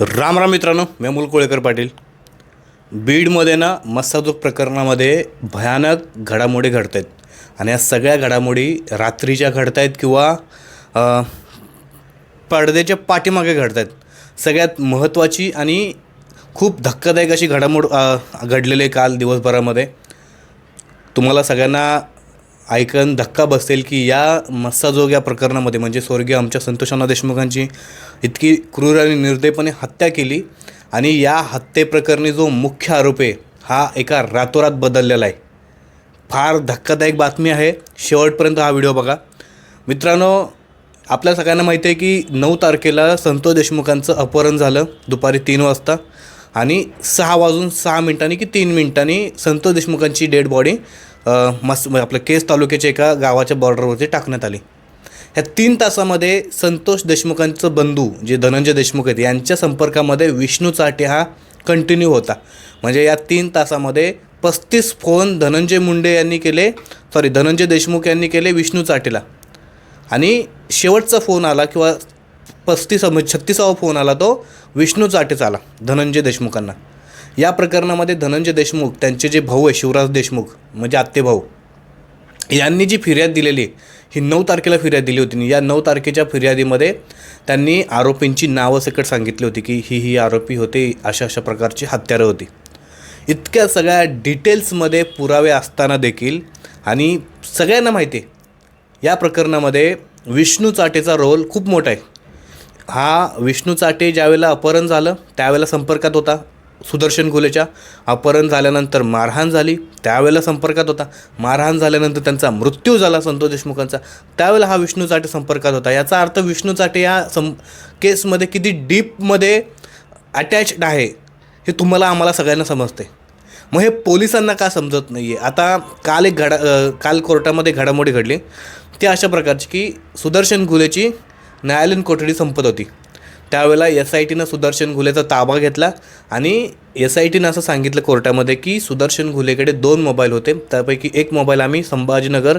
राम राम मित्रांनो मी अमोल कोळेकर पाटील. बीडमध्ये ना मस्तादूक प्रकरणामध्ये भयानक घडामोडी घडत आहेत आणि या सगळ्या घडामोडी रात्रीच्या घडत आहेत किंवा पडद्याच्या पाठीमागे घडत आहेत सगळ्यात महत्त्वाची आणि खूप धक्कादायक अशी घडामोड घडलेली आहे काल दिवसभरामध्ये. तुम्हाला सगळ्यांना ऐकून धक्का बसेल की या मस्साजोग या प्रकरणामध्ये म्हणजे स्वर्गीय आमच्या संतोषांना देशमुखांची इतकी क्रूर आणि निर्दयपणे हत्या केली आणि या हत्येप्रकरणी जो मुख्य आरोप आहे हा एका रातोरात बदललेला आहे. फार धक्कादायक बातमी आहे. शेवटपर्यंत हा व्हिडिओ बघा. मित्रांनो आपल्या सगळ्यांना माहिती आहे की नऊ तारखेला संतोष देशमुखांचं अपहरण झालं दुपारी तीन वाजता. आणि सहा वाजून सहा मिनिटांनी की तीन मिनिटांनी संतोष देशमुखांची डेड बॉडी मस आपल्या केस तालुक्याच्या एका गावाच्या बॉर्डरवरती टाकण्यात आली. ह्या तीन तासामध्ये संतोष देशमुखांचं बंधू जे धनंजय देशमुख आहेत यांच्या संपर्कामध्ये विष्णू चाटे हा कंटिन्यू होता. म्हणजे या तीन तासामध्ये पस्तीस फोन धनंजय मुंडे यांनी केले सॉरी धनंजय देशमुख यांनी केले विष्णू चाटेला. आणि शेवटचा फोन आला किंवा पस्तीस छत्तीसावा फोन आला तो विष्णू चाटेचा आला धनंजय देशमुखांना. या प्रकरणामध्ये धनंजय देशमुख त्यांचे जे भाऊ आहे शिवराज देशमुख म्हणजे आत्ते भाऊ यांनी जी फिर्याद दिलेली आहे, ही नऊ तारखेला फिर्याद दिली होती. या नऊ तारखेच्या फिर्यादीमध्ये त्यांनी आरोपींची नावं सकट सांगितली होती की ही ही आरोपी होते अशा अशा प्रकारची हत्यारं होती. इतक्या सगळ्या डिटेल्समध्ये पुरावे असताना देखील आणि सगळ्यांना माहिती आहे या प्रकरणामध्ये विष्णू चाटेचा रोल खूप मोठा आहे. हा विष्णू चाटे ज्यावेळेला अपहरण झालं त्यावेळेला संपर्कात होता. सुदर्शन घुलेच्या अपहरण झाल्यानंतर मारहाण झाली. त्यावेळेला संपर्कात होता. मारहाण झाल्यानंतर त्यांचा मृत्यू झाला संतोष देशमुखांचा. त्यावेळेला हा विष्णू चाटे संपर्कात होता. याचा अर्थ विष्णू चाटे या सं केसमध्ये किती डीपमध्ये अटॅच्ड आहे हे तुम्हाला आम्हाला सगळ्यांना समजते मग हे पोलिसांना का समजत नाही आहे आता काल एक घडा काल कोर्टामध्ये घडामोडी घडली. ती अशा प्रकारची की सुदर्शन घुलेची न्यायालयीन कोठडी संपत होती. त्यावेळेला एस आय टीनं सुदर्शन घुलेचा ताबा घेतला. आणि एस आय टीनं असं सांगितलं कोर्टामध्ये की सुदर्शन घुलेकडे दोन मोबाईल होते. त्यापैकी एक मोबाईल आम्ही संभाजीनगर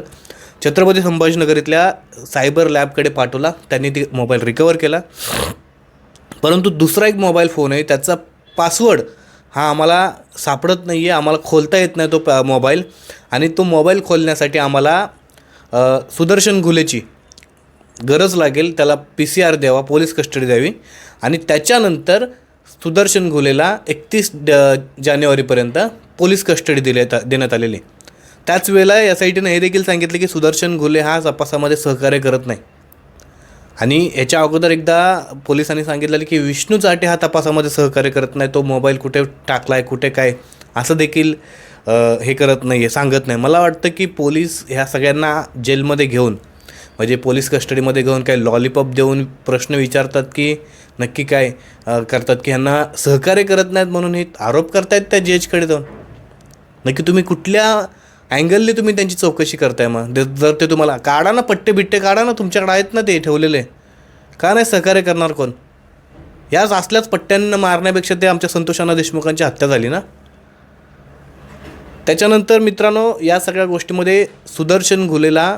छत्रपती संभाजीनगर इथल्या सायबर लॅबकडे पाठवला. त्यांनी ती मोबाईल रिकवर केला. परंतु दुसरा एक मोबाईल फोन आहे त्याचा पासवर्ड हा आम्हाला सापडत नाही आहे आम्हाला खोलता येत नाही तो प मोबाईल. आणि तो मोबाईल खोलण्यासाठी आम्हाला सुदर्शन घुलेची गरज लागेल. त्याला पी सी आर द्यावा पोलीस कस्टडी द्यावी. आणि त्याच्यानंतर सुदर्शन घुलेला एकतीस ड जानेवारीपर्यंत पोलीस कस्टडी दिले देण्यात आलेली. त्याच वेळेला एस आय टीनं हे देखील सांगितलं की सुदर्शन घुले हा तपासामध्ये सहकार्य करत नाही. आणि याच्या अगोदर एकदा पोलिसांनी सांगितलेलं की विष्णू चाटे हा तपासामध्ये सहकार्य करत नाही तो मोबाईल कुठे टाकला आहे कुठे काय असं देखील हे करत नाही आहे सांगत नाही. मला वाटतं की पोलीस ह्या सगळ्यांना जेलमध्ये घेऊन म्हणजे पोलीस कस्टडीमध्ये घेऊन काही लॉलीपॉप देऊन प्रश्न विचारतात की नक्की काय करतात की ह्यांना सहकार्य करत नाहीत म्हणून हे आरोप करतायत त्या जजकडे जाऊन? नक्की तुम्ही कुठल्या अँगलने तुम्ही त्यांची चौकशी करताय मग? जर ते तुम्हाला काढा ना पट्टे बिट्टे काढा ना तुमच्याकडे आहेत ना ते ठेवलेले. का नाही सहकार्य करणार कोण? याच असल्याच पट्ट्यांना मारण्यापेक्षा ते आमच्या संतोषाना देशमुखांची हत्या झाली ना? त्याच्यानंतर मित्रांनो या सगळ्या गोष्टीमध्ये सुदर्शन घुलेला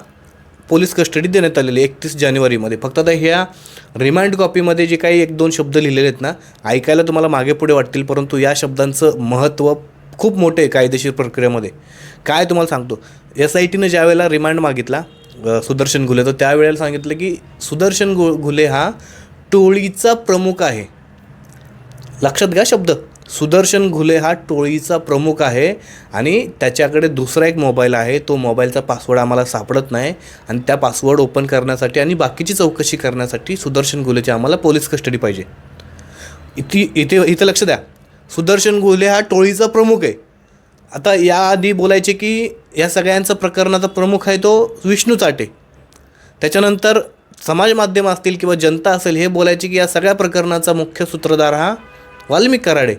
पोलीस कस्टडी देण्यात आलेली एकतीस जानेवारीमध्ये. फक्त आता ह्या रिमाइंड कॉपीमध्ये जे काही एक दोन शब्द लिहिलेले आहेत ना ऐकायला तुम्हाला मागे पुढे वाटतील परंतु या शब्दांचं महत्त्व खूप मोठे आहे कायदेशीर प्रक्रियेमध्ये. काय तुम्हाला सांगतो एस आय टीनं ज्यावेळेला रिमांड मागितला सुदर्शन घुले तर त्यावेळेला सांगितलं की सुदर्शन गु घुले हा टोळीचा प्रमुख आहे. लक्षात घ्या शब्द. सुदर्शन घुले हा टोळीचा प्रमुख आहे आणि त्याच्याकडे दुसरा एक मोबाईल आहे. तो मोबाईलचा पासवर्ड आम्हाला सापडत नाही आणि त्या पासवर्ड ओपन करण्यासाठी आणि बाकीची चौकशी करण्यासाठी सुदर्शन घुलेची आम्हाला पोलीस कस्टडी पाहिजे. इथे इथे इथं लक्ष द्या. सुदर्शन घुले हा टोळीचा प्रमुख आहे. आता याआधी बोलायचे की या सगळ्यांचा प्रकरणाचा प्रमुख आहे तो विष्णू चाटे. त्याच्यानंतर समाज माध्यम असतील किंवा जनता असेल हे बोलायचे की या सगळ्या प्रकरणाचा मुख्य सूत्रधार हा वाल्मिक कराडे.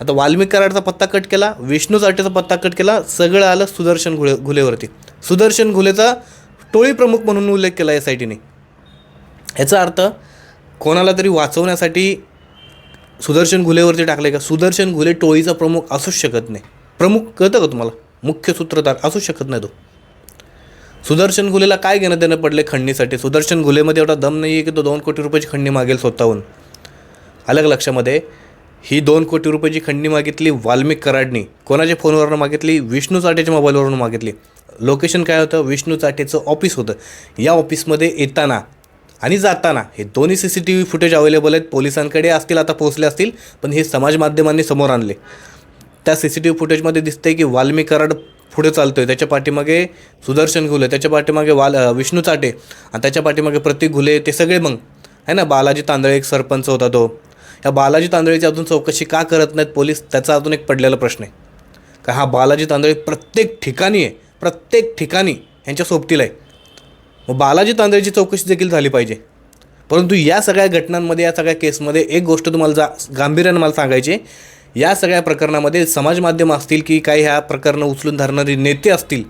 आता वाल्मिक कराडचा पत्ता कट केला विष्णू चाटेचा पत्ता कट केला सगळं आलं सुदर्शन घुले घुलेवरती. सुदर्शन घुलेचा टोळी प्रमुख म्हणून उल्लेख केला एस आय टीने याचा अर्थ कोणाला तरी वाचवण्यासाठी सुदर्शन घुलेवरती टाकले का? सुदर्शन घुले टोळीचा प्रमुख असूच शकत नाही. प्रमुख कळतं का तुम्हाला? मुख्य सूत्रधार असूच शकत नाही तो. सुदर्शन घुलेला काय घेणं देणं पडले खंडणीसाठी? सुदर्शन घुलेमध्ये एवढा दम नाही आहे की तो दोन कोटी रुपयाची खंडणी मागेल स्वतःहून. अलग लक्षामध्ये ही दोन कोटी रुपयाची खंडणी मागितली वाल्मिक कराडनी कोणाच्या फोनवरून मागितली? विष्णू चाटेच्या मोबाईलवरून मागितली. लोकेशन काय होतं? विष्णू चाटेचं ऑफिस होतं. या ऑफिसमध्ये येताना आणि जाताना हे दोन्ही C C T V footage available आहेत. पोलिसांकडे असतील आता पोहोचले असतील पण हे समाज माध्यमांनी समोर आणले. त्या सी सी टी व्ही फुटेजमध्ये दिसतंय की वाल्मिक कराड पुढे चालतोय. त्याच्या पाठीमागे सुदर्शन घुले त्याच्या पाठीमागे वाल विष्णू चाटे आणि त्याच्या पाठीमागे प्रतीक घुले ते सगळे मग आहे ना? बालाजी तांदळे एक सरपंच होता तो. ह्या बालाजी तांदळेची अजून चौकशी का करत नाहीत पोलीस? त्याचा अजून एक पडलेला प्रश्न आहे. का हा बालाजी तांदळे प्रत्येक ठिकाणी आहे प्रत्येक ठिकाणी यांच्या सोबतीला आहे. मग बालाजी तांदळेची चौकशी देखील झाली पाहिजे. परंतु या सगळ्या घटनांमध्ये या सगळ्या केसमध्ये एक गोष्ट तुम्हाला जा गांभीर्यानं मला सांगायची या सगळ्या प्रकरणामध्ये समाज माध्यम असतील की काही ह्या प्रकरणं उचलून धरणारे नेते असतील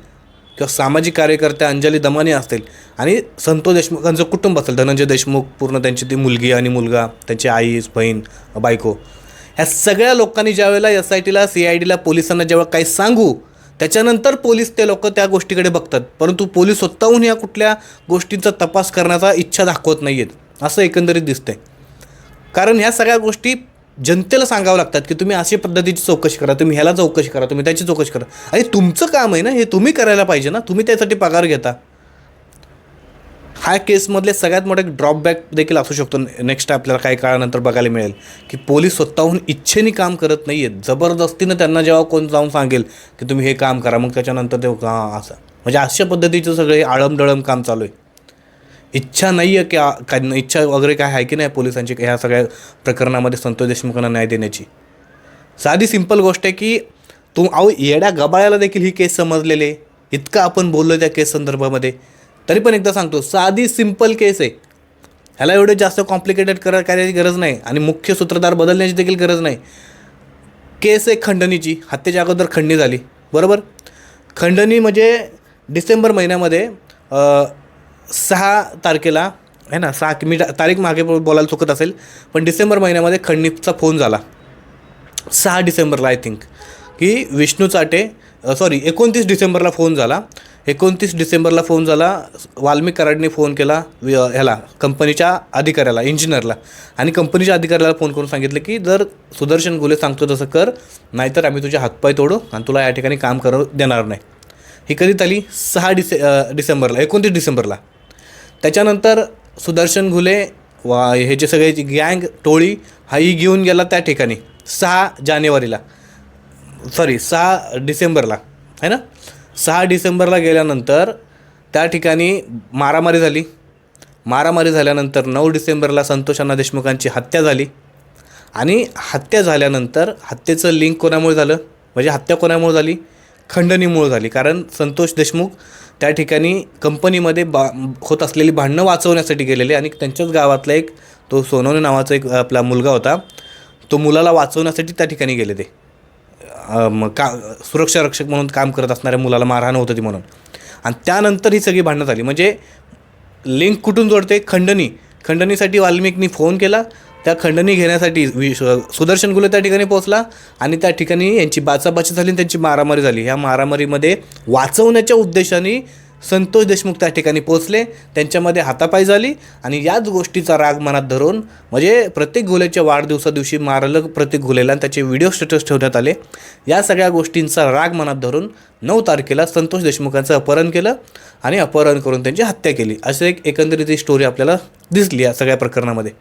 किंवा सामाजिक कार्यकर्त्या अंजली दमाने असतील आणि संतोष देशमुखांचं कुटुंब असेल धनंजय देशमुख पूर्ण त्यांची ती मुलगी आणि मुलगा त्यांची आई बहीण बायको. ह्या सगळ्या लोकांनी ज्यावेळेला एस आय टीला सी आय डीला पोलिसांना जेव्हा काही सांगू त्याच्यानंतर पोलीस ते लोक त्या गोष्टीकडे बघतात. परंतु पोलीस स्वतःहून या कुठल्या गोष्टींचा तपास करण्याचा इच्छा दाखवत नाही आहेत असं एकंदरीत दिसतंय. कारण ह्या सगळ्या गोष्टी जनतेला सांगावं लागतात की तुम्ही अशी पद्धतीची चौकशी करा तुम्ही ह्याला चौकशी करा तुम्ही त्याची चौकशी करा. आणि तुमचं काम आहे ना हे तुम्ही करायला पाहिजे ना तुम्ही त्यासाठी पगार घेता. हा केसमधले सगळ्यात मोठे ड्रॉपबॅक देखील असू शकतो. नेक्स्ट आपल्याला काही काळानंतर बघायला मिळेल की पोलीस स्वतःहून इच्छेने काम करत नाही आहेत जबरदस्तीनं त्यांना जेव्हा कोण जाऊन सांगेल की तुम्ही हे काम करा मग त्याच्यानंतर ते हां असं. म्हणजे अशा पद्धतीचं सगळे आळमडळम काम चालू आहे. इच्छा नाही आहे की काय इच्छा वगैरे काय आहे की नाही पोलिसांची ह्या सगळ्या प्रकरणामध्ये संतोष देशमुखांना न्याय देण्याची? साधी सिंपल गोष्ट आहे की तू अहो येड्या गबाळ्याला देखील ही केस समजलेली. इतकं आपण बोललो त्या केस संदर्भामध्ये. तरी पण एकदा सांगतो साधी सिंपल केस आहे. ह्याला एवढे जास्त कॉम्प्लिकेटेड करा करायची गरज नाही आणि मुख्य सूत्रधार बदलण्याची देखील गरज नाही. केस आहे खंडणीची. हत्येच्या अगोदर खंडणी झाली. बरोबर? खंडणी म्हणजे डिसेंबर महिन्यामध्ये सहा तारखेला आहे ना सहा मी तारीख मागे बोलायला चुकत असेल पण डिसेंबर महिन्यामध्ये खंडणीचा फोन झाला. सहा डिसेंबरला आय थिंक की विष्णू चाटे सॉरी एकोणतीस डिसेंबरला फोन झाला. एकोणतीस डिसेंबरला फोन झाला वाल्मिक कराडने फोन केला ह्याला कंपनीच्या अधिकाऱ्याला इंजिनियरला आणि कंपनीच्या अधिकाऱ्याला फोन करून सांगितलं की जर सुदर्शन गुले सांगतो तसं कर नाहीतर आम्ही तुझे हातपाय तोडू आणि तुला या ठिकाणी काम करू देणार नाही. ही कधी आली सहा डिसे डिसेंबरला एकोणतीस डिसेंबरला. त्याच्यानंतर सुदर्शन घुले वा हे जे सगळे गँग टोळी हाही घेऊन गेला त्या ठिकाणी सहा जानेवारीला. सॉरी सहा डिसेंबरला आहे ना? सहा डिसेंबरला गेल्यानंतर त्या ठिकाणी मारामारी झाली. मारामारी झाल्यानंतर नऊ डिसेंबरला संतोषांना देशमुखांची हत्या झाली. आणि हत्या झाल्यानंतर हत्येचं लिंक कोणामुळे झालं? म्हणजे हत्या कोणामुळे झाली? खंडणीमुळे झाली. कारण संतोष देशमुख त्या ठिकाणी कंपनीमध्ये बा होत असलेली भांडणं वाचवण्यासाठी गेलेले आणि त्यांच्याच गावातला एक तो सोनवणे नावाचा एक आपला मुलगा होता तो मुलाला वाचवण्यासाठी त्या ठिकाणी गेले ते. मग का सुरक्षा रक्षक म्हणून काम करत असणाऱ्या मुलाला मारहाण होत होती म्हणून. आणि त्यानंतर ही सगळी भांडणं झाली. म्हणजे लिंक कुठून जोडते? खंडणी. खंडणीसाठी वाल्मिकनी फोन केला. त्या खंडणी घेण्यासाठी वि सुदर्शन गुले त्या ठिकाणी पोहोचला आणि त्या ठिकाणी यांची बाचाबाची झाली आणि त्यांची मारामारी झाली. ह्या मारामारीमध्ये वाचवण्याच्या उद्देशाने संतोष देशमुख त्या ठिकाणी पोहोचले. त्यांच्यामध्ये हातापाय झाली आणि याच गोष्टीचा राग मनात धरून म्हणजे प्रत्येक गुलेच्या वाढदिवसा दिवशी मारलं प्रत्येक गुलेला आणि त्याचे व्हिडिओ स्टेटस ठेवण्यात आले. या सगळ्या गोष्टींचा राग मनात धरून नऊ तारखेला संतोष देशमुखांचं अपहरण केलं आणि अपहरण करून त्यांची हत्या केली. अशी एक एकंदरीत ही स्टोरी आपल्याला दिसली या सगळ्या प्रकरणामध्ये.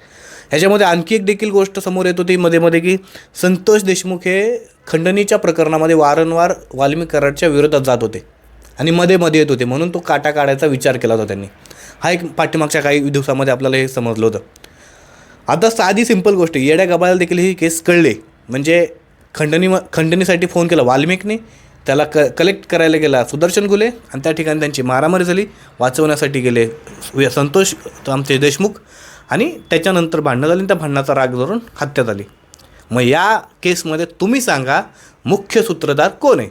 ह्याच्यामध्ये आणखी एक देखील गोष्ट समोर येत होती मध्ये मध्ये की संतोष देशमुख हे खंडणीच्या प्रकरणामध्ये वारंवार वाल्मिक कराडच्या विरोधात जात होते. आणि मध्ये मध्ये येत होते म्हणून तो काटा काढायचा विचार केला होता त्यांनी. हा एक पाठीमागच्या काही दिवसामध्ये आपल्याला हे समजलं होतं. आता साधी सिंपल गोष्ट आहे. येड्या गबाळाला देखील ही केस कळले. म्हणजे खंडणी खंडणीसाठी फोन केला वाल्मिकने त्याला क कलेक्ट करायला गेला सुदर्शन गुले आणि त्या ठिकाणी त्यांची मारामारी झाली. वाचवण्यासाठी गेले संतोष आमचे देशमुख आणि त्याच्यानंतर भांडणं झाली त्या भांडणाचा राग धरून हत्या झाली मग या केसमध्ये तुम्ही सांगा मुख्य सूत्रधार कोण आहे?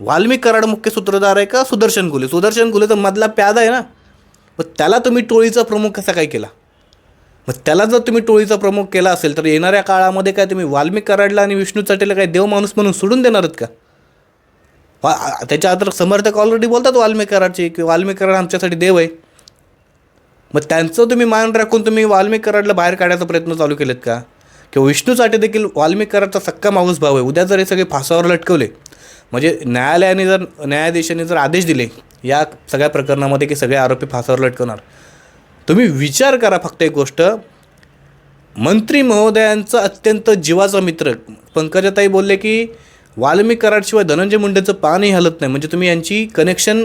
वाल्मिक कराड मुख्य सूत्रधार आहे का सुदर्शन गुले सुदर्शन गुले तर मधला प्यादा आहे ना. मग त्याला तुम्ही टोळीचा प्रमुख कसा काय केला? मग त्याला जर तुम्ही टोळीचा प्रमुख केला असेल तर येणाऱ्या काळामध्ये काय तुम्ही वाल्मिक कराडला आणि विष्णू चटेला काय देव माणूस म्हणून सोडून देणार आहेत का? वा त्याच्या आता समर्थक ऑलरेडी बोलतात वाल्मिक कराडचे की वाल्मिक कराड आमच्यासाठी देव आहे. मग त्यांचं तुम्ही मान राखून तुम्ही वाल्मिक कराडला बाहेर काढायचा प्रयत्न चालू केलेत का? किंवा विष्णू देखील वाल्मिक कराडचा सक्का माऊस भाव आहे. उद्या जर हे सगळे फासावर लटकवले म्हणजे न्यायालयाने जर न्यायाधीशाने जर आदेश दिले या सगळ्या प्रकरणामध्ये की सगळे आरोपी फासावर लटकवणार. तुम्ही विचार करा फक्त एक गोष्ट. मंत्री महोदयांचा अत्यंत जीवाचा मित्र पंकजाताई बोलले की वाल्मिक कराडशिवाय धनंजय मुंडेचं पानही हलत नाही. म्हणजे तुम्ही यांची कनेक्शन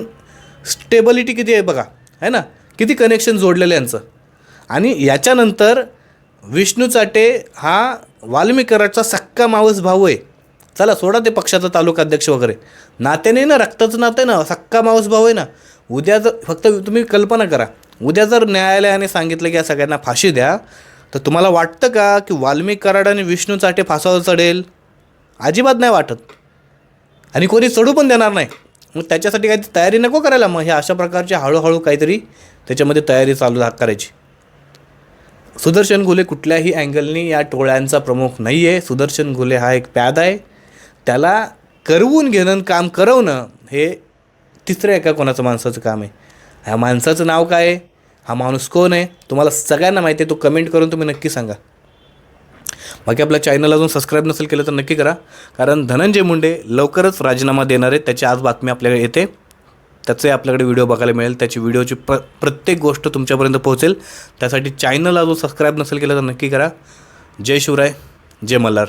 स्टेबिलिटी किती आहे बघा आहे ना? किती कनेक्शन जोडलेलं यांचं? आणि याच्यानंतर विष्णू चाटे हा वाल्मिकराचा सक्का मावस भाऊ आहे. चला सोडा ते पक्षाचा तालुका अध्यक्ष वगैरे. नात्याने ना रक्ताचं नातं आहे ना सक्का मावस भाऊ आहे ना. उद्या जर फक्त तुम्ही कल्पना करा. उद्या जर न्यायालयाने सांगितलं की या सगळ्यांना फाशी द्या तर तुम्हाला वाटतं का की वाल्मिक कराड आणि विष्णू चाटे फासावर चढेल? अजिबात नाही वाटत. आणि कोणी चढू पण देणार नाही. मग त्याच्यासाठी काही तयारी नको करायला. मग हे अशा प्रकारचे हळूहळू काहीतरी त्याच्यामध्ये तयारी चालू करायची. सुदर्शन घुले कुठल्याही अँगलनी या टोळ्यांचा प्रमुख नाही आहे सुदर्शन घुले हा एक प्याद आहे. त्याला करवून घेणं काम करवणं हे तिसऱ्या एका कोणाचं माणसाचं काम आहे. ह्या माणसाचं नाव काय आहे? हा माणूस कोण आहे? तुम्हाला सगळ्यांना माहिती आहे. तो कमेंट करून तुम्ही नक्की सांगा. बाकी आपल्या चॅनल अजून सबस्क्राईब नसेल केलं तर नक्की करा. कारण धनंजय मुंडे लवकरच राजीनामा देणार आहेत. त्याची आज बातमी आपल्याकडे येते. त्याचे आपल्याकडे व्हिडिओ बघायला मिळेल. त्याची व्हिडिओची प्र प्रत्येक गोष्ट तुमच्यापर्यंत पोहोचेल. त्यासाठी चॅनलला जो सबस्क्राईब नसेल केलं तर नक्की करा. जय शिवराय जय मल्हार.